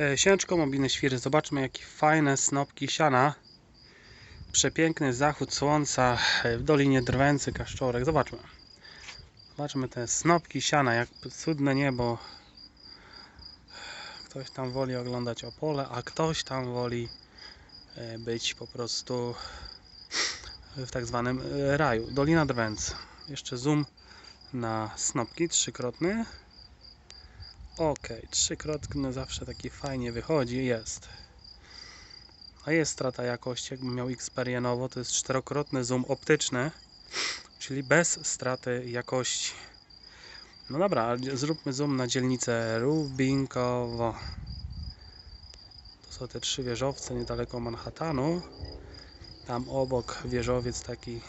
E, Sięczko, mobilne świry. Zobaczmy jakie fajne snopki siana. Przepiękny zachód słońca e, w Dolinie Drwęcy, Kaszczorek. Zobaczmy. Zobaczmy te snopki siana, jak cudne niebo. Ktoś tam woli oglądać Opole, a ktoś tam woli e, być po prostu w tak zwanym raju. Dolina Drwęcy. Jeszcze zoom na snopki, trzykrotny. Ok, trzykrotny zawsze taki fajnie wychodzi, jest. A jest strata jakości, jakbym miał Xperię nowo, to jest czterokrotny zoom optyczny, czyli bez straty jakości. No dobra, zróbmy zoom na dzielnicę Rubinkowo. To są te trzy wieżowce niedaleko Manhattanu. Tam obok wieżowiec taki,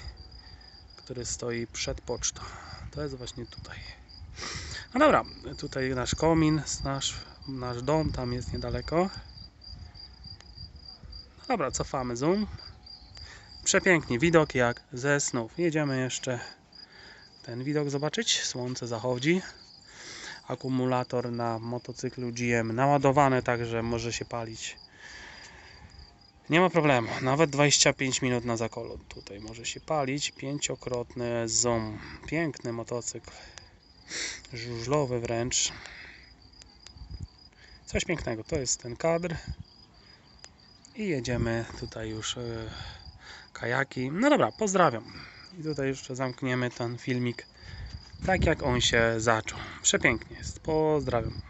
który stoi przed pocztą. To jest właśnie tutaj. No dobra, tutaj nasz komin, nasz, nasz dom tam jest niedaleko. No dobra, cofamy zoom. Przepięknie, widok jak ze snów. Jedziemy jeszcze ten widok zobaczyć. Słońce zachodzi. Akumulator na motocyklu GM naładowany, także może się palić. Nie ma problemu, nawet 25 minut na zakolot tutaj może się palić. Pięciokrotny zoom. Piękny motocykl żużlowy wręcz. Coś pięknego, to jest ten kadr. I jedziemy tutaj już e, kajaki. No dobra, pozdrawiam. I tutaj jeszcze zamkniemy ten filmik tak jak on się zaczął. Przepięknie jest. Pozdrawiam.